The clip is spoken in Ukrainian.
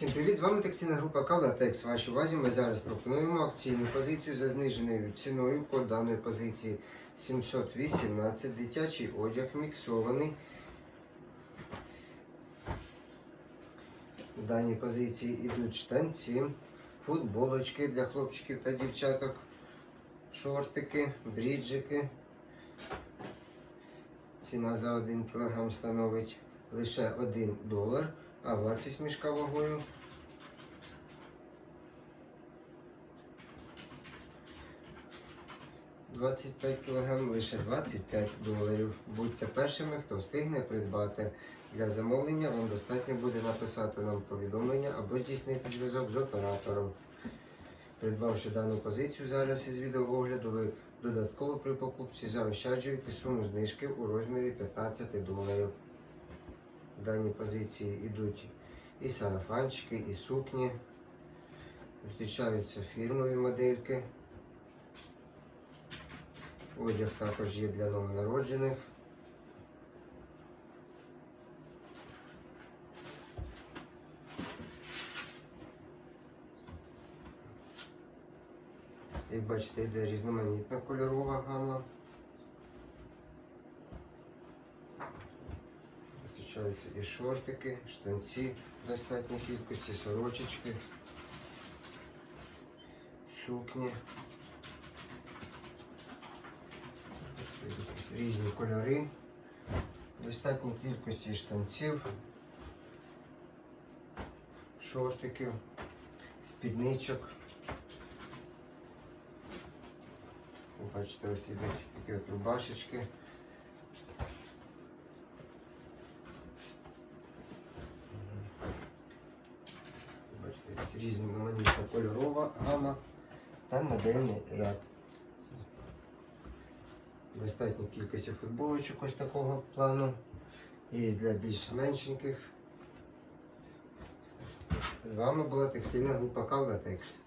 Всім привіт! З вами текстильна група Кавлатекс. Вашій увазі ми зараз пропонуємо акційну позицію за зниженою ціною. Код даної позиції 718. Дитячий одяг міксований. В даній позиції йдуть штанці, футболочки для хлопчиків та дівчаток, шортики, бріджики. Ціна за 1 кг становить лише 1 долар, а вартість мішка вагою «25 кг лише 25 доларів. Будьте першими, хто встигне придбати. Для замовлення вам достатньо буде написати нам повідомлення або здійснити зв'язок з оператором. Придбавши дану позицію зараз із відеоогляду, ви додатково при покупці заощаджуєте суму знижки у розмірі 15 доларів. В даній позиції йдуть і сарафанчики, і сукні. Зустрічаються фірмові модельки. Одяг також є для новонароджених. Як бачите, йде різноманітна кольорова гама. Зустрічаються і шортики, штанці в достатній кількості, сорочечки, сукні. Різні кольори, достатній кількості штанців, шортиків, спідничок. Ви Бачите, ось ідуть такі от рубашечки. Бачите, тут різноманітна кольорова гама та модельний ряд. Достатньо кількості футболочок ось такого плану. І для більш меншеньких. З вами була текстильна група Кавлатекс.